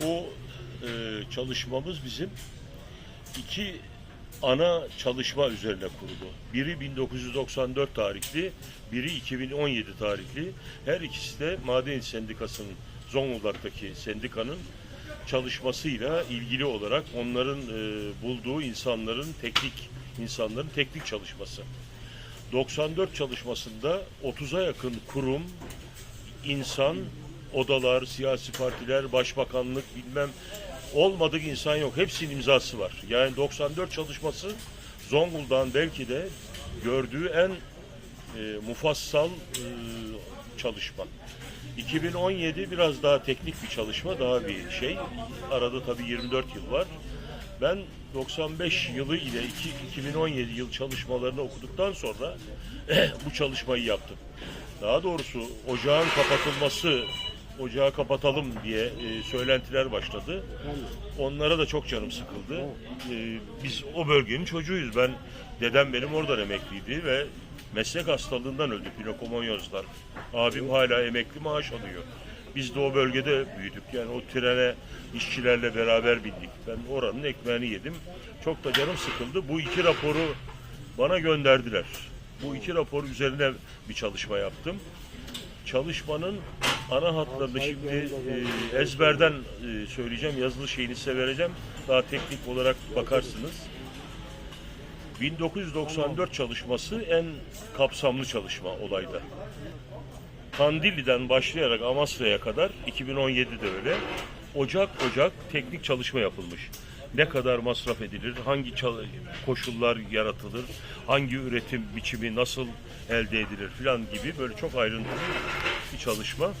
Bu e, çalışmamız bizim iki ana çalışma üzerine kurulu. Biri 1994 tarihli, biri 2017 tarihli. Her ikisi de Maden Sendikası'nın Zonguldak'taki sendikanın çalışmasıyla ilgili olarak onların e, bulduğu insanların teknik insanların teknik çalışması. 94 çalışmasında 30'a yakın kurum, insan, odalar, siyasi partiler, başbakanlık bilmem olmadık insan yok. Hepsinin imzası var. Yani 94 çalışması Zonguldak'ın belki de gördüğü en e, mufassal e, çalışma. 2017 biraz daha teknik bir çalışma, daha bir şey. Arada tabii 24 yıl var. Ben 95 yılı ile iki- 2017 yıl çalışmalarını okuduktan sonra bu çalışmayı yaptım. Daha doğrusu ocağın kapatılması, ocağı kapatalım diye e, söylentiler başladı. Onlara da çok canım sıkıldı. E, biz o bölgenin çocuğuyuz. Ben dedem benim oradan emekliydi ve meslek hastalığından öldü pneumokonozdan. Abim hala emekli maaş alıyor. Biz de o bölgede büyüdük. Yani o trene işçilerle beraber bindik. Ben oranın ekmeğini yedim. Çok da canım sıkıldı. Bu iki raporu bana gönderdiler. Bu iki rapor üzerine bir çalışma yaptım. Çalışmanın ana hatlarını şimdi e, ezberden e, söyleyeceğim. Yazılı şeyini size vereceğim. Daha teknik olarak bakarsınız. 1994 çalışması en kapsamlı çalışma olayda. Kandilli'den başlayarak Amasra'ya kadar 2017'de öyle ocak ocak teknik çalışma yapılmış. Ne kadar masraf edilir, hangi koşullar yaratılır, hangi üretim biçimi nasıl elde edilir filan gibi böyle çok ayrıntılı bir çalışma.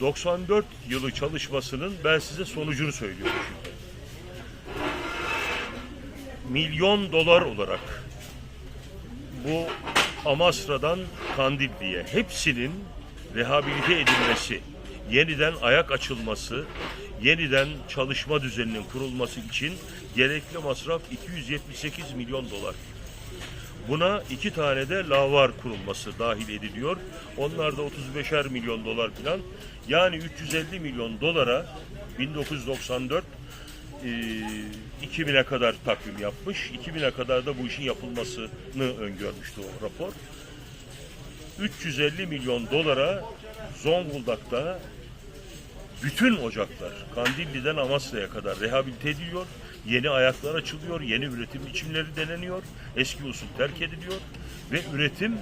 94 yılı çalışmasının ben size sonucunu söylüyorum şimdi. Milyon dolar olarak bu Amasra'dan Kandilli'ye hepsinin rehabilite edilmesi, yeniden ayak açılması, yeniden çalışma düzeninin kurulması için gerekli masraf 278 milyon dolar. Buna iki tane de lavar kurulması dahil ediliyor. Onlar da 35'er milyon dolar falan. Yani 350 milyon dolara 1994 e, 2000'e kadar takvim yapmış. 2000'e kadar da bu işin yapılmasını öngörmüştü o rapor. 350 milyon dolara Zonguldak'ta bütün ocaklar Kandilli'den Amasra'ya kadar rehabilite ediliyor. Yeni ayaklar açılıyor, yeni üretim biçimleri deneniyor. Eski usul terk ediliyor ve üretim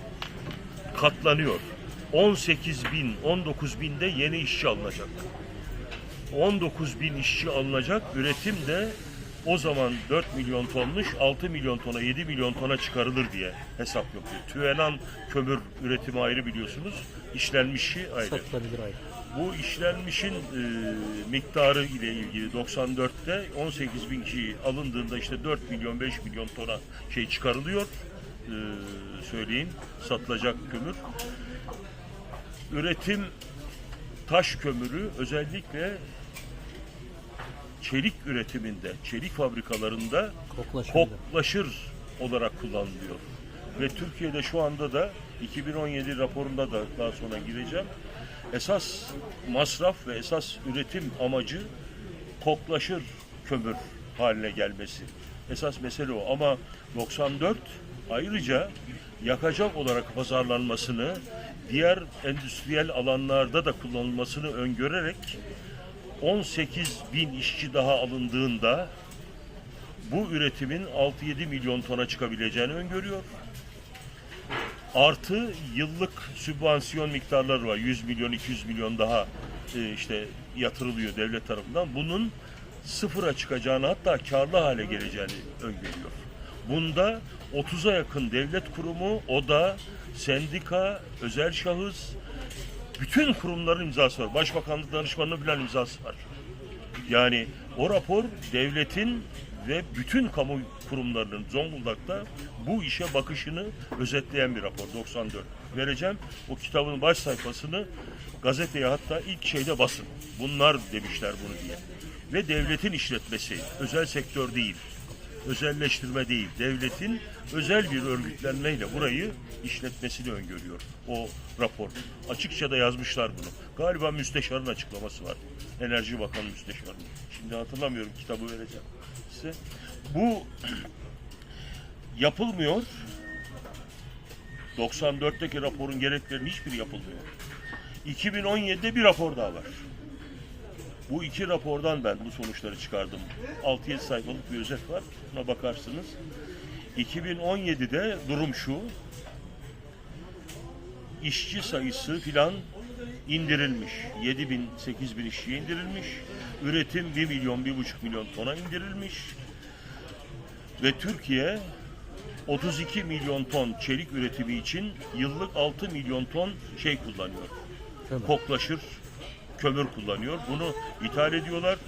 katlanıyor. 18 bin, 19 binde yeni işçi alınacak. 19 bin işçi alınacak. Üretim de o zaman 4 milyon tonmuş 6 milyon tona 7 milyon tona çıkarılır diye hesap yapıyor. Tüenan kömür üretimi ayrı biliyorsunuz. işlenmişi ayrı. Satılabilir ayrı. Bu işlenmişin e, miktarı ile ilgili 94'te 18 bin kişi alındığında işte 4 milyon 5 milyon tona şey çıkarılıyor. E, söyleyeyim satılacak kömür. Üretim taş kömürü özellikle çelik üretiminde, çelik fabrikalarında Koklaşabilir. koklaşır olarak kullanılıyor. Ve Türkiye'de şu anda da 2017 raporunda da daha sonra gireceğim. Esas masraf ve esas üretim amacı koklaşır kömür haline gelmesi. Esas mesele o. Ama 94 ayrıca yakacak olarak pazarlanmasını, diğer endüstriyel alanlarda da kullanılmasını öngörerek 18 bin işçi daha alındığında bu üretimin 6-7 milyon tona çıkabileceğini öngörüyor. Artı yıllık sübvansiyon miktarları var. 100 milyon, 200 milyon daha e, işte yatırılıyor devlet tarafından. Bunun sıfıra çıkacağını hatta karlı hale geleceğini öngörüyor. Bunda 30'a yakın devlet kurumu, oda, sendika, özel şahıs, bütün kurumların imzası var. Başbakanlık danışmanının falan imzası var. Yani o rapor devletin ve bütün kamu kurumlarının Zonguldak'ta bu işe bakışını özetleyen bir rapor 94. Vereceğim o kitabın baş sayfasını gazeteye hatta ilk şeyde basın. Bunlar demişler bunu diye. Ve devletin işletmesi, özel sektör değil. Özelleştirme değil, devletin özel bir örgütlenmeyle burayı işletmesini öngörüyor o rapor. Açıkça da yazmışlar bunu. Galiba müsteşarın açıklaması var. Enerji Bakanı müsteşarının. Şimdi hatırlamıyorum kitabı vereceğim size. Bu yapılmıyor. 94'teki raporun gereklerinin hiçbiri yapılmıyor. 2017'de bir rapor daha var. Bu iki rapordan ben bu sonuçları çıkardım. 6-7 sayfalık bir özet var. Buna bakarsınız. 2017'de durum şu. İşçi sayısı filan indirilmiş. 7 bin, 8 bin işçiye indirilmiş. Üretim 1 milyon, 1,5 milyon tona indirilmiş. Ve Türkiye 32 milyon ton çelik üretimi için yıllık 6 milyon ton şey kullanıyor. Koklaşır kömür kullanıyor. Bunu ithal ediyorlar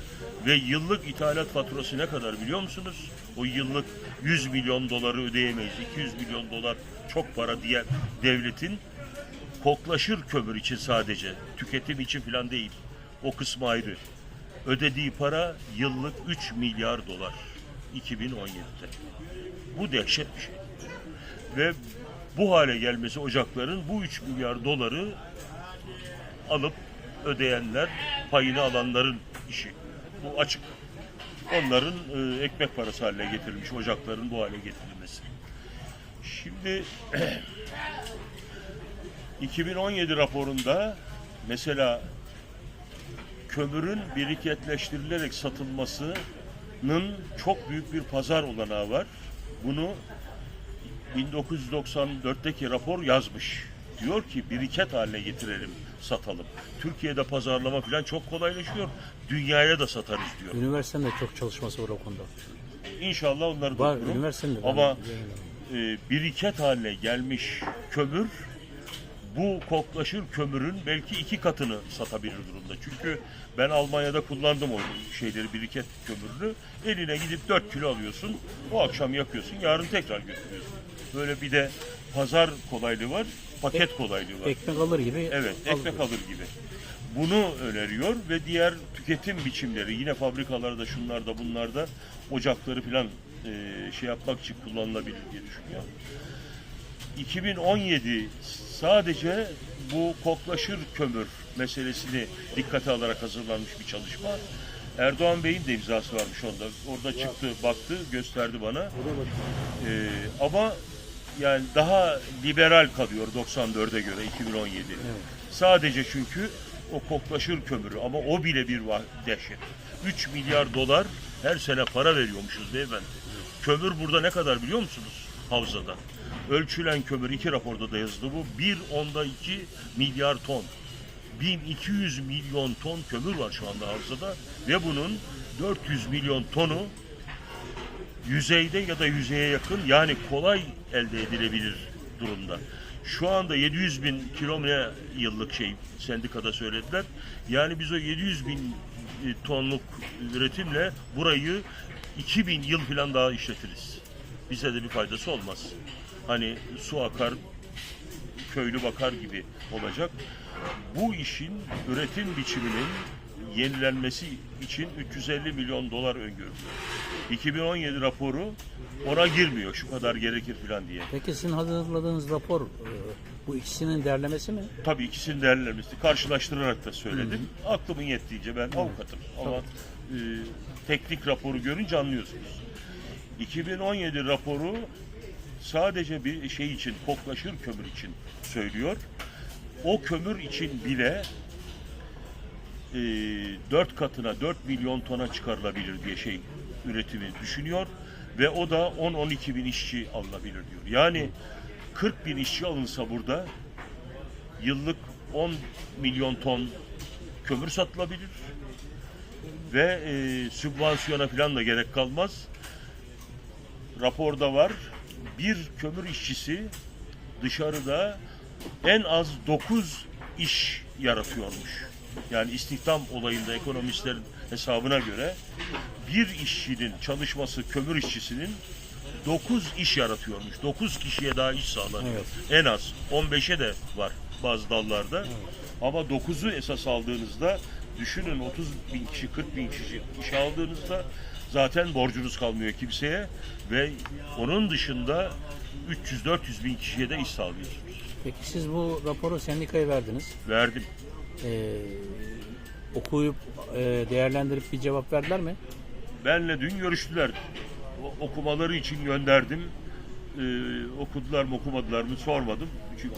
ve yıllık ithalat faturası ne kadar biliyor musunuz? O yıllık 100 milyon doları ödeyemeyiz. 200 milyon dolar çok para diye devletin koklaşır kömür için sadece tüketim için falan değil. O kısmı ayrı. Ödediği para yıllık 3 milyar dolar 2017'de. Bu dehşet bir şey. Ve bu hale gelmesi ocakların bu 3 milyar doları alıp ödeyenler, payını alanların işi. Bu açık. Onların e, ekmek parası haline getirilmiş ocakların bu hale getirilmesi. Şimdi 2017 raporunda mesela kömürün biriketleştirilerek satılmasının çok büyük bir pazar olanağı var. Bunu 1994'teki rapor yazmış. Diyor ki biriket haline getirelim, satalım. Türkiye'de pazarlama falan çok kolaylaşıyor. Dünyaya da satarız diyor. Üniversitenin de çok çalışması var o konuda. İnşallah onları da Var, üniversitenin de. Ama e, biriket haline gelmiş kömür bu koklaşır kömürün belki iki katını satabilir durumda. Çünkü ben Almanya'da kullandım o şeyleri biriket kömürünü. Eline gidip 4 kilo alıyorsun. O akşam yakıyorsun. Yarın tekrar götürüyorsun. Böyle bir de pazar kolaylığı var. Paket kolaylığı var. Ekmek alır gibi. Evet, ekmek alır gibi. Bunu öneriyor ve diğer tüketim biçimleri yine fabrikalarda şunlarda bunlarda ocakları falan e, şey yapmak için kullanılabilir diye düşünüyor. 2017 sadece bu koklaşır kömür meselesini dikkate alarak hazırlanmış bir çalışma. Erdoğan Bey'in de imzası varmış onda. Orada çıktı, baktı, gösterdi bana. Ee, ama yani daha liberal kalıyor 94'e göre 2017. Sadece çünkü o koklaşır kömürü ama o bile bir dehşet. 3 milyar dolar her sene para veriyormuşuz beyefendi. Kömür burada ne kadar biliyor musunuz? Havzada. Ölçülen kömür iki raporda da yazılı bu. 1 onda 2 milyar ton. 1200 milyon ton kömür var şu anda havzada ve bunun 400 milyon tonu yüzeyde ya da yüzeye yakın yani kolay elde edilebilir durumda. Şu anda 700 bin kilometre yıllık şey sendikada söylediler. Yani biz o 700 bin e, tonluk üretimle burayı 2000 yıl falan daha işletiriz. Bize de bir faydası olmaz. Hani su akar, köylü bakar gibi olacak. Bu işin üretim biçiminin yenilenmesi için 350 milyon dolar öngörülüyor. 2017 raporu ona girmiyor şu kadar gerekir falan diye. Peki sizin hazırladığınız rapor e, bu ikisinin derlemesi mi? Tabii ikisini değerlendirmesi karşılaştırarak da söyledim. Aklımın yettiğince ben avukatım ama e, teknik raporu görünce anlıyorsunuz. 2017 raporu sadece bir şey için, koklaşır kömür için söylüyor. O kömür için bile e, 4 katına 4 milyon tona çıkarılabilir diye şey üretimi düşünüyor ve o da 10-12 bin işçi alınabilir diyor. Yani 40 bin işçi alınsa burada yıllık 10 milyon ton kömür satılabilir ve e, sübvansiyona falan da gerek kalmaz. Raporda var bir kömür işçisi dışarıda en az 9 iş yaratıyormuş. Yani istihdam olayında ekonomistlerin hesabına göre bir işçinin çalışması kömür işçisinin 9 iş yaratıyormuş. 9 kişiye daha iş sağlanıyor. En az. 15'e de var bazı dallarda. Ama 9'u esas aldığınızda düşünün 30 bin kişi 40 bin kişi işe aldığınızda zaten borcunuz kalmıyor kimseye ve onun dışında 300-400 bin kişiye de iş sağlıyorsunuz. Peki siz bu raporu sendikaya verdiniz. Verdim. Ee, okuyup e, değerlendirip bir cevap verdiler mi? Benle dün görüştüler. O- okumaları için gönderdim. Ee, okudular mı okumadılar mı sormadım. Çünkü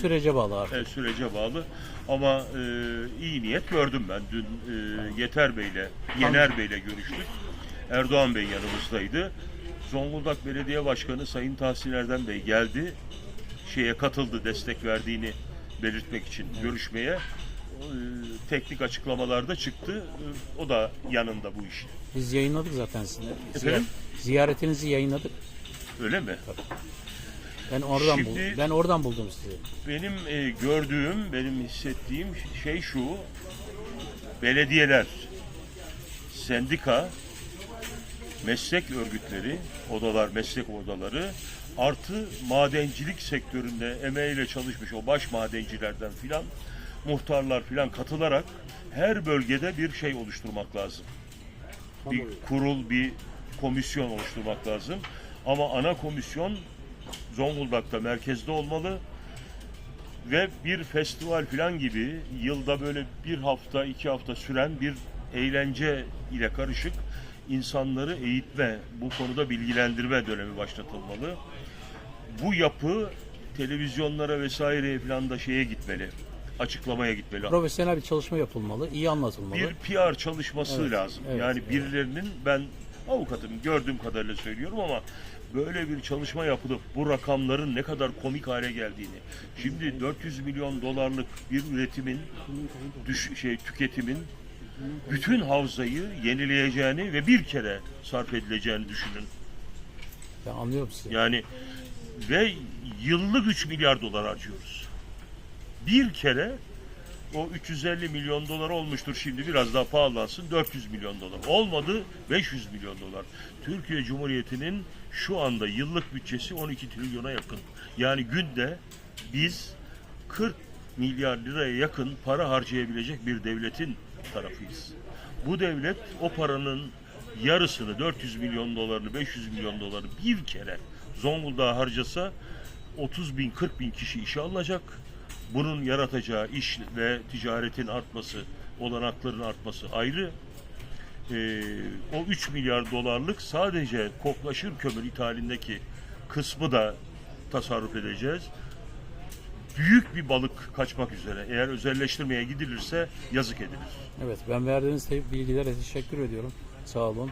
Sürece bağlı artık. e, sürece bağlı. Ama e, iyi niyet gördüm ben. Dün e, Yeter Bey'le, Yener Bey'le görüştük. Erdoğan Bey yanımızdaydı. Zonguldak Belediye Başkanı Sayın Tahsin Erdem Bey geldi. Şeye katıldı, destek verdiğini belirtmek için görüşmeye. Teknik açıklamalarda çıktı. O da yanında bu işin. Biz yayınladık zaten sizin. Efendim? Ziyaretinizi yayınladık. Öyle mi? Ben oradan Şimdi- buldum. Ben oradan buldum sizi. Benim e, gördüğüm, benim hissettiğim şey şu. Belediyeler, sendika, meslek örgütleri, odalar, meslek odaları artı madencilik sektöründe emeğiyle çalışmış o baş madencilerden filan muhtarlar filan katılarak her bölgede bir şey oluşturmak lazım. Bir kurul, bir komisyon oluşturmak lazım. Ama ana komisyon Zonguldak'ta merkezde olmalı ve bir festival falan gibi yılda böyle bir hafta iki hafta süren bir eğlence ile karışık insanları eğitme, bu konuda bilgilendirme dönemi başlatılmalı. Bu yapı televizyonlara vesaireye falan da şeye gitmeli, açıklamaya gitmeli. Profesyonel bir çalışma yapılmalı, iyi anlatılmalı. Bir PR çalışması Evet, lazım. evet, yani evet. birilerinin ben avukatım gördüğüm kadarıyla söylüyorum ama böyle bir çalışma yapılıp bu rakamların ne kadar komik hale geldiğini. Şimdi 400 milyon dolarlık bir üretimin düş, şey tüketimin bütün havzayı yenileyeceğini ve bir kere sarf edileceğini düşünün. Ben anlıyorum sizi. Yani ve yıllık 3 milyar dolar harcıyoruz. Bir kere o 350 milyon dolar olmuştur şimdi biraz daha pahalansın 400 milyon dolar. Olmadı 500 milyon dolar. Türkiye Cumhuriyeti'nin şu anda yıllık bütçesi 12 trilyona yakın. Yani günde biz 40 milyar liraya yakın para harcayabilecek bir devletin tarafıyız. Bu devlet o paranın yarısını 400 milyon dolarını 500 milyon doları bir kere Zonguldak'a harcasa 30 bin 40 bin kişi işe alınacak. Bunun yaratacağı iş ve ticaretin artması, olanakların artması ayrı. Ee, o 3 milyar dolarlık sadece koklaşır kömür ithalindeki kısmı da tasarruf edeceğiz. Büyük bir balık kaçmak üzere. Eğer özelleştirmeye gidilirse yazık edilir. Evet, ben verdiğiniz bilgilere teşekkür ediyorum. Sağ olun.